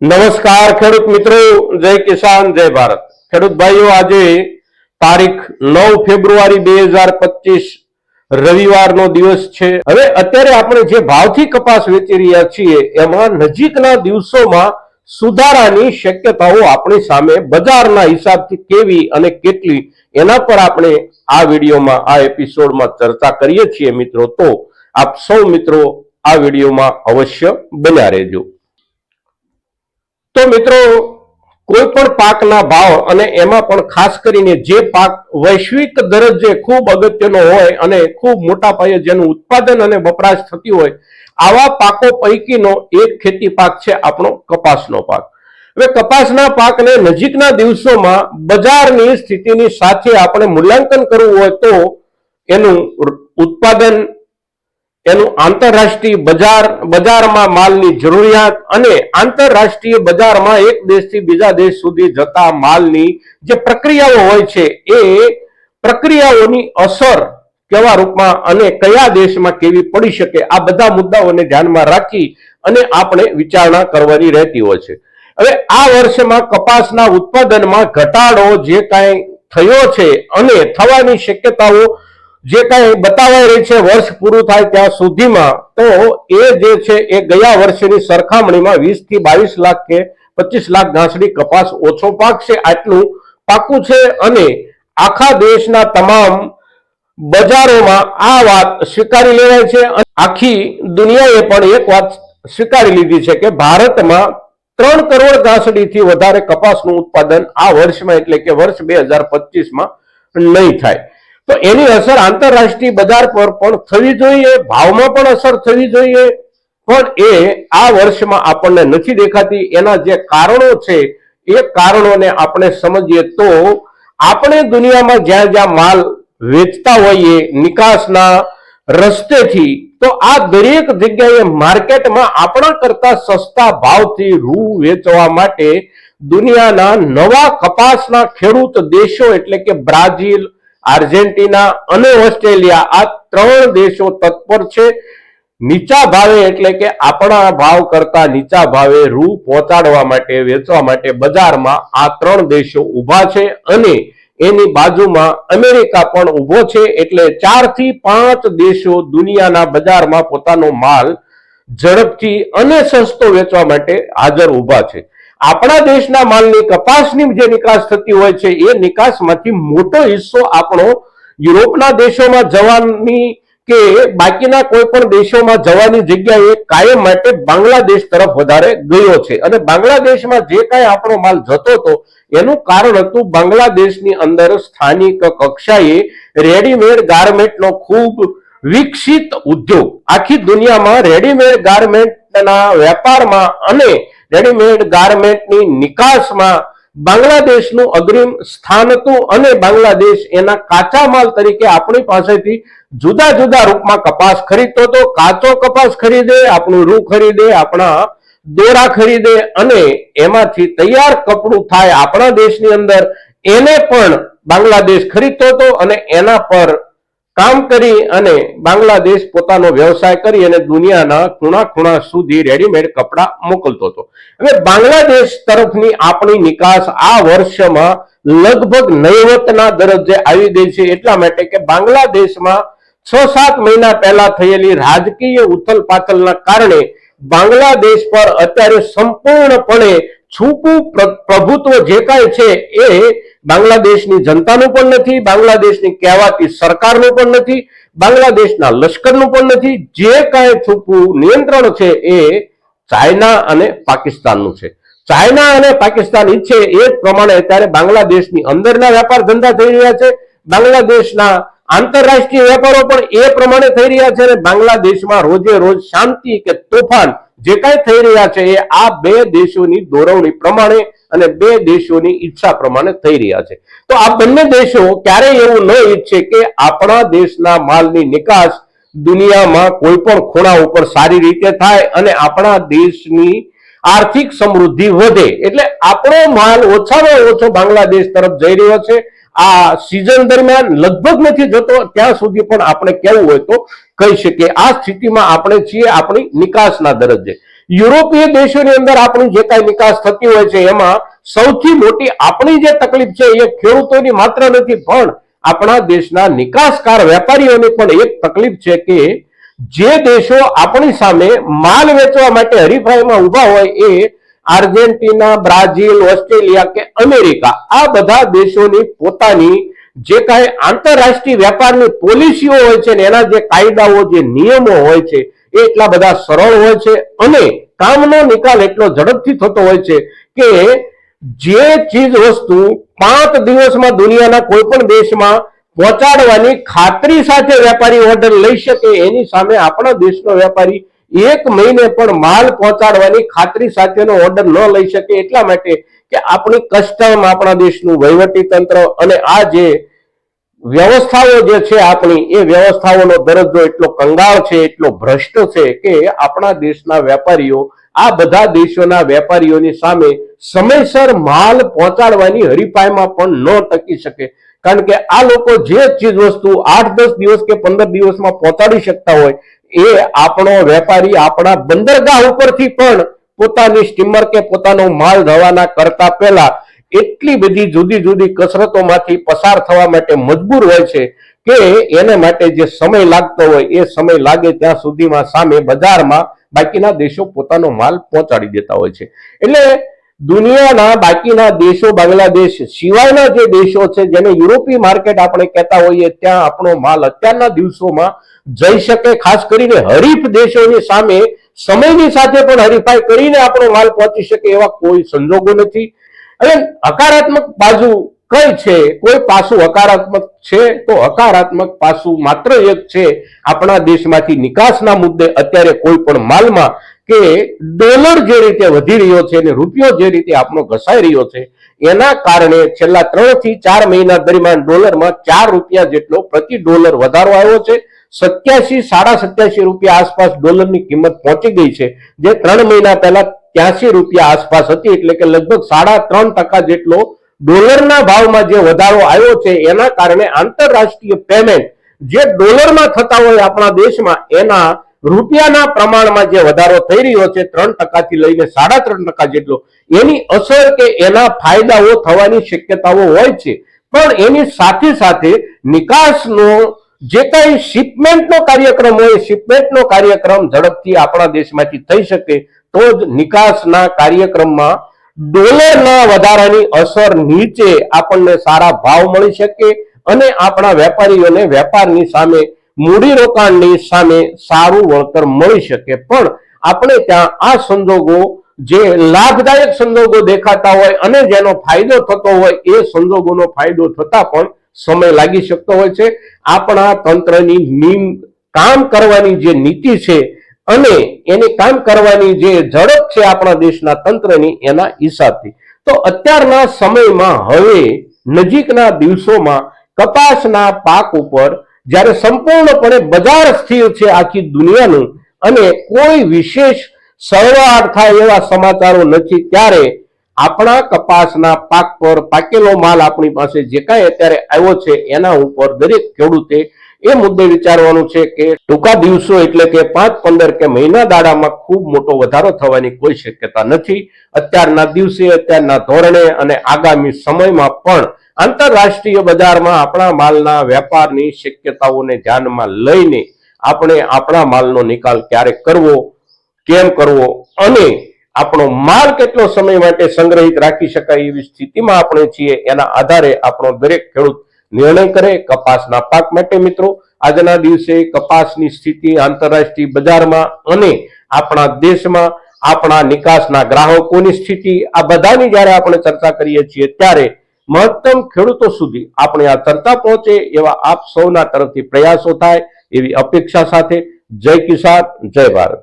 નમસ્કાર ખેડૂત મિત્રો, જય કિસાન, જય ભારત. ખેડૂત ભાઈઓ, આજે તારીખ નવ ફેબ્રુઆરી બે હજાર પચીસ, રવિવારનો દિવસ છે. હવે અત્યારે આપણે જે ભાવથી કપાસ વેચી રહ્યા છીએ, એમાં નજીકના દિવસોમાં સુધારાની શક્યતાઓ આપણી સામે બજારના હિસાબથી કેવી અને કેટલી, એના પર આપણે આ વિડીયોમાં, આ એપિસોડમાં ચર્ચા કરીએ છીએ મિત્રો. તો આપ સૌ મિત્રો આ વિડીયોમાં અવશ્ય બન્યા રહેજો. તો મિત્રો, કોઈ પણ પાકના ભાવ અને એમાં પણ ખાસ કરીને જે પાક વૈશ્વિક દરજ્જે ખૂબ અગત્યનો હોય અને ખૂબ મોટા પાયે જેનું ઉત્પાદન અને વપરાશ થતી હોય, આવા પાકો પૈકીનો એક ખેતી પાક છે આપણો કપાસનો પાક. હવે કપાસના પાકને નજીકના દિવસોમાં બજારની સ્થિતિની સાથે આપણે મૂલ્યાંકન કરવું હોય તો એનું ઉત્પાદન એનું આંતરરાષ્ટ્રીય બજાર, બજારમાં માલની જરૂરિયાત અને આંતરરાષ્ટ્રીય બજારમાં એક દેશથી બીજા દેશ સુધી જતા માલની જે પ્રક્રિયાઓ હોય છે, એ પ્રક્રિયાઓની અસર કેવા રૂપમાં અને કયા દેશમાં કેવી પડી શકે, આ બધા મુદ્દાઓને ધ્યાનમાં રાખી અને આપણે વિચારણા કરવાની રહેતી હોય છે. હવે આ વર્ષમાં કપાસના ઉત્પાદનમાં ઘટાડો જે કાંઈ થયો છે અને થવાની શક્યતાઓ જે કાંઈ બતાવાઈ રહી છે, વર્ષ પૂરું થાય ત્યાં સુધીમાં, તો એ જે છે, એ ગયા વર્ષની સરખામણીમાં વીસથી બાવીસ લાખ કે પચીસ લાખ ઘાસડી કપાસ ઓછો પાક છે આટલું પાકું છે અને આખા દેશના તમામ બજારોમાં આ વાત સ્વીકારી લેવાય છે આખી દુનિયાએ પણ એક વાત સ્વીકારી લીધી છે કે ભારતમાં ત્રણ કરોડ ઘાસડીથી વધારે કપાસનું ઉત્પાદન આ વર્ષમાં, એટલે કે વર્ષ બે હજાર પચીસમાં, નહીં થાય. તો એની અસર આંતરરાષ્ટ્રીય બજાર પર પણ થવી જોઈએ, ભાવમાં પણ અસર થવી જોઈએ. પણ એ આ વર્ષમાં આપણને નથી દેખાતી. એના જે કારણો છે, એ કારણોને આપણે સમજીએ તો આપણે દુનિયામાં જ્યાં જ્યાં માલ વેચતા હોઈએ, નિકાસના રસ્તેથી, તો આ દરેક જગ્યાએ માર્કેટમાં આપણા કરતા સસ્તા ભાવથી રૂ વેચવા માટે દુનિયાના નવા કપાસના ખેડૂત દેશો, એટલે કે બ્રાઝિલ આર્જેન્ટિના અને ઓસ્ટ્રેલિયા આ ત્રણ દેશો તત્પર છે. નીચા ભાવે એટલે કે આપણા ભાવ કરતા નીચા ભાવે રૂ પહોંચાડવા માટે, વેચવા માટે બજારમાં આ ત્રણ દેશો ઊભા છે અને એની બાજુમાં અમેરિકા પણ ઊભો છે એટલે ચારથી પાંચ દેશો દુનિયાના બજારમાં પોતાનો માલ ઝડપથી અને સસ્તો વેચવા માટે હાજર ઊભા છે. આપણા દેશના માલની કપાસની જે નિકાસ થતી હોય છે, એ નિકાસમાંથી મોટો હિસ્સો આપણો યુરોપના દેશોમાં જવાની કે બાકીના કોઈ પણ દેશોમાં જવાની જગ્યાએ કાયમ માટે બાંગ્લાદેશ તરફ વધારે ગયો છે. અને બાંગ્લાદેશમાં જે કાંઈ આપણો માલ જતો હતો, એનું કારણ હતું બાંગ્લાદેશની અંદર સ્થાનિક કક્ષાએ રેડીમેડ ગાર્મેન્ટનો ખૂબ વિકસિત ઉદ્યોગ. આખી દુનિયામાં રેડીમેડ ગાર્મેન્ટના વેપારમાં અને રેડીમેડ ગાર્મેન્ટની નિકાસમાં બાંગ્લાદેશનું અગ્રિમ સ્થાન હતું અને બાંગ્લાદેશ એના કાચા માલ તરીકે આપણી પાસેથી જુદા જુદા રૂપમાં કપાસ ખરીદતો હતો. કાચો કપાસ ખરીદે, આપણું રૂ ખરીદે, આપણા દોરા ખરીદે અને એમાંથી તૈયાર કપડું થાય આપણા દેશની અંદર. એને પણ બાંગ્લાદેશ ખરીદતો હતો અને એના પર કામ કરી અને બાંગ્લાદેશ પોતાનો વ્યવસાય કરી અને દુનિયાના ખૂણા ખૂણા સુધી રેડીમેડ કપડા મોકલતો હતો. હવે બાંગ્લાદેશ તરફની આપણી નિકાસ આ વર્ષમાં લગભગ નૈવતના દરજ્જે આવી ગઈ છે. એટલા માટે કે બાંગ્લાદેશમાં છ સાત મહિના પહેલા થયેલી રાજકીય ઉથલ પાથલના કારણે બાંગ્લાદેશ પર અત્યારે સંપૂર્ણપણે છૂપું પ્રભુત્વ જે કાંઈ છે એ બાંગ્લાદેશની જનતાનું પણ નથી, બાંગ્લાદેશની કહેવાતી સરકારનું પણ નથી, બાંગ્લાદેશના લશ્કરનું પણ નથી. જે કાંઈ છૂપું નિયંત્રણ છે એ ચાઇના અને પાકિસ્તાનનું છે. ચાઇના અને પાકિસ્તાન ઈચ્છે એ જ પ્રમાણે અત્યારે બાંગ્લાદેશની અંદરના વેપાર ધંધા થઈ રહ્યા છે. બાંગ્લાદેશના આંતરરાષ્ટ્રીય વેપારો પણ એ પ્રમાણે થઈ રહ્યા છે અને બાંગ્લાદેશમાં રોજે રોજ શાંતિ કે તોફાન જે કાંઈ થઈ રહ્યા છે એ આ બે દેશોની દોરવણી પ્રમાણે અને બે દેશોની ઈચ્છા પ્રમાણે થઈ રહ્યા છે. તો આ બંને દેશો ક્યારેય એવું ન ઈચ્છે કે આપણા દેશના માલની નિકાસ દુનિયામાં કોઈ પણ ખૂણા ઉપર સારી રીતે થાય અને આપણા દેશની આર્થિક સમૃદ્ધિ વધે. એટલે આપણો માલ ઓછામાં ઓછો બાંગ્લાદેશ તરફ જઈ રહ્યો છે. આ સિઝન દરમિયાન લગભગ નથી જતો, ત્યાં સુધી પણ આપણે કેવું હોય તો કહી શકીએ, આ સ્થિતિમાં આપણે છીએ આપણી નિકાસના દરજ્જે. યુરોપીય દેશોની અંદર આપણી જે કાંઈ નિકાસ થતી હોય છે, એમાં સૌથી મોટી આપણી જે તકલીફ છે, એ ખેડૂતોની માત્ર નથી, પણ આપણા દેશના નિકાસકાર વેપારીઓની પણ એક તકલીફ છે કે જે દેશો આપણી સામે માલ વેચવા માટે હરીફાઈમાં ઊભા હોય એ આર્જેન્ટિના, બ્રાઝિલ, ઓસ્ટ્રેલિયા કે અમેરિકા, આ બધા દેશોની પોતાની જે કાંઈ આંતરરાષ્ટ્રીય વેપારની પોલિસીઓ હોય છે ને એના જે કાયદાઓ, જે નિયમો હોય છે, એ એટલા બધા સરળ હોય છે અને કામનો નિકાલ એટલો ઝડપથી થતો હોય છે કે જે ચીજ વસ્તુ પાંચ દિવસમાં દુનિયાના કોઈ પણ દેશમાં પહોંચાડવાની ખાતરી સાથે વેપારી ઓર્ડર લઈ શકે, એની સામે આપણા દેશનો વેપારી એક મહિને પણ માલ પહોંચાડવાની ખાતરી સાથેનો ઓર્ડર ન લઈ શકે એટલા માટે કે આપણી કસ્ટમ, આપણા દેશનું વહીવટી તંત્ર અને આ જે વ્યવસ્થાઓ જે છે આપણી, એ વ્યવસ્થાઓનો દરજ્જો એટલો કંગાળ છે, એટલો ભ્રષ્ટ છે કે આપણા દેશના વેપારીઓ, આ બધા દેશોના વેપારીઓની સામે સમયસર માલ પહોંચાડવાની હરીફાઈમાં પણ ન ટકી શકે. કારણ કે આ લોકો જે ચીજ વસ્તુ આઠ દસ દિવસ કે પંદર દિવસમાં પહોંચાડી શકતા હોય, એ આપણો વેપારી આપણા બંદરગાહ ઉપરથી પણ પોતાની સ્ટીમર કે પોતાનો માલ રવાના કરતા પહેલા એટલી બધી જુદી જુદી કસરતોમાંથી પસાર થવા માટે મજબૂર હોય છે કે એને માટે જે સમય લાગતો હોય, એ સમય લાગે ત્યાં સુધીમાં સામે બજારમાં બાકીના દેશો પોતાનો માલ પહોંચાડી દેતા હોય છે. એટલે દુનિયાના બાકીના દેશો, બાંગ્લાદેશ સિવાયના જે દેશો છે, જેને યુરોપીય માર્કેટ આપણે કહેતા હોઈએ, ત્યાં આપણો માલ અત્યારના દિવસોમાં જઈ શકે, ખાસ કરીને હરીફ દેશોની સામે સમયની સાથે પણ હરીફાઈ કરીને આપણો માલ પહોંચી શકે એવા કોઈ સંજોગો નથી. અને હકારાત્મક બાજુ કઈ છે? કોઈ પાસું હકારાત્મક છે? તો હકારાત્મક પાસું માત્ર એક છે આપણા દેશમાંથી નિકાસના મુદ્દે અત્યારે કોઈ પણ માલમાં કે ડોલર જે રીતે વધી રહ્યો છે અને રૂપિયો જે રીતે આપણો ઘસાઈ રહ્યો છે, એના કારણે છેલ્લા ત્રણથી ચાર મહિના દરમિયાન ડોલરમાં ચાર રૂપિયા જેટલો પ્રતિ ડોલર વધારો આવ્યો છે. સત્યાસી, સાડા સત્યાસી રૂપિયા આસપાસ ડોલરની કિંમત પહોંચી ગઈ છે. જે ત્રણ મહિના પહેલા ત્યાસી રૂપિયા આસપાસ હતી એટલે કે લગભગ સાડા ત્રણ ટકા જેટલો ડોલરના ભાવમાં જે વધારો આવ્યો છે, એના કારણે આંતરરાષ્ટ્રીય પેમેન્ટ જે ડોલરમાં થતા હોય આપણા દેશમાં, એના રૂપિયાના પ્રમાણમાં જે વધારો થઈ રહ્યો છે, ત્રણ ટકાથી લઈને સાડા ત્રણ ટકા જેટલો, એની અસર કે એના ફાયદાઓ થવાની શક્યતાઓ હોય છે. પણ એની સાથે સાથે નિકાસનો જે કઈ શિપમેન્ટનો કાર્યક્રમ હોય શિપમેન્ટનો કાર્યક્રમ ઝડપથી આપણા દેશમાંથી થઈ શકે, તો જ નિકાસના કાર્યક્રમમાં ડોલરના વધારાની અસર નીચે આપણને સારા ભાવ મળી શકે અને આપણા વેપારીઓને વેપારની સામે, મૂડીરોકાણની સામે સારું વળતર મળી શકે. પણ આપણે ત્યાં આ સંજોગો, જે લાભદાયક સંજોગો દેખાતા હોય અને જેનો ફાયદો થતો હોય, એ સંજોગોનો ફાયદો થતા પણ સમય લાગી શકતો હોય છે. આપણા તંત્રની નીમ કામ કરવાની જે નીતિ છે અને એની કામ કરવાની જે ઝડપ છે આપણા દેશના તંત્રની એના હિસાબથી. તો અત્યારના સમયમાં હવે નજીકના દિવસોમાં કપાસના પાક ઉપર જ્યારે સંપૂર્ણપણે બજાર સ્થિર છે આખી દુનિયાનું અને કોઈ વિશેષ સરવાળ થાય એવા સમાચારો નથી, ત્યારે આપણા કપાસના પાક પર, પાકેલો માલ આપણી પાસે જે કાંઈ અત્યારે આવ્યો છે, એના ઉપર દરેક ખેડૂતે એ મુદ્દે વિચારવાનું છે કે ટૂંકા દિવસો એટલે કે પાંચ, પંદર કે મહિના દાડામાં ખૂબ મોટો વધારો થવાની કોઈ શક્યતા નથી. અત્યારના દિવસે, અત્યારના ધોરણે અને આગામી સમયમાં પણ આંતરરાષ્ટ્રીય બજારમાં આપણા માલના વેપારની શક્યતાઓને ધ્યાનમાં લઈને આપણે આપણા માલનો નિકાલ ક્યારે કરવો, કેમ કરવો અને આપણો માલ કેટલો સમય માટે સંગ્રહિત રાખી શકાય એવી સ્થિતિમાં આપણે છીએ, એના આધારે આપણો દરેક ખેડૂત નિર્ણય કરે કપાસના પાક માટે. મિત્રો, આજના દિવસે કપાસની સ્થિતિ આંતરરાષ્ટ્રીય બજારમાં અને આપણા દેશમાં, આપણા નિકાસના ગ્રાહકોની સ્થિતિ, આ બધાની જ્યારે આપણે ચર્ચા કરીએ છીએ, ત્યારે મહત્તમ ખેડૂતો સુધી આપણે આ ચર્ચા પહોંચે એવા આપ સૌના તરફથી પ્રયાસો થાય એવી અપેક્ષા સાથે. જય કિસાન, જય ભારત.